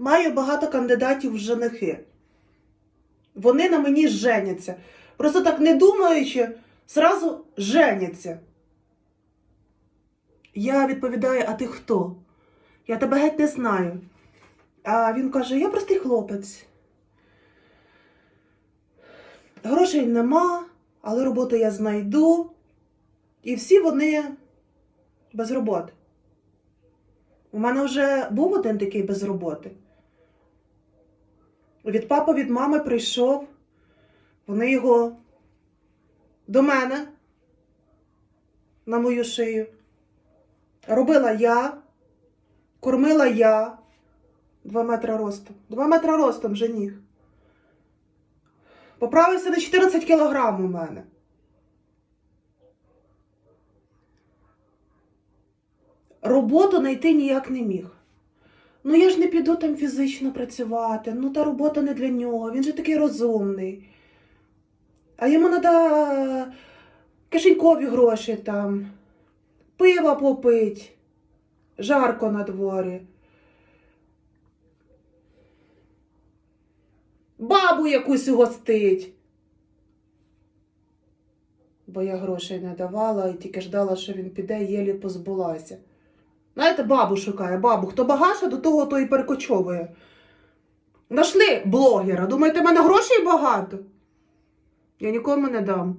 маю багато кандидатів в женихи. Вони на мені женяться. Просто так не думаючи, зразу женяться. Я відповідаю, а ти хто? Я тебе геть не знаю. А він каже: я простий хлопець. Грошей нема, але роботу я знайду. І всі вони без роботи. У мене вже був один такий без роботи. Від папи, від мами прийшов. Вони його до мене на мою шию. Робила я, кормила я. Два метри ростом. Два метри ростом жених. Поправився на 14 кілограм у мене. Роботу знайти ніяк не міг. Ну я ж не піду там фізично працювати, ну та робота не для нього, він же такий розумний. А йому треба кишенькові гроші там, пива попить, жарко на дворі. Бабу якусь угостить. Бо я грошей не давала і тільки ждала, що він піде, єлі позбулася. Знаєте, бабу шукає, бабу. Хто багаша, до того то і перекочовує. Нашли блогера. Думаєте, в мене грошей багато? Я нікому не дам.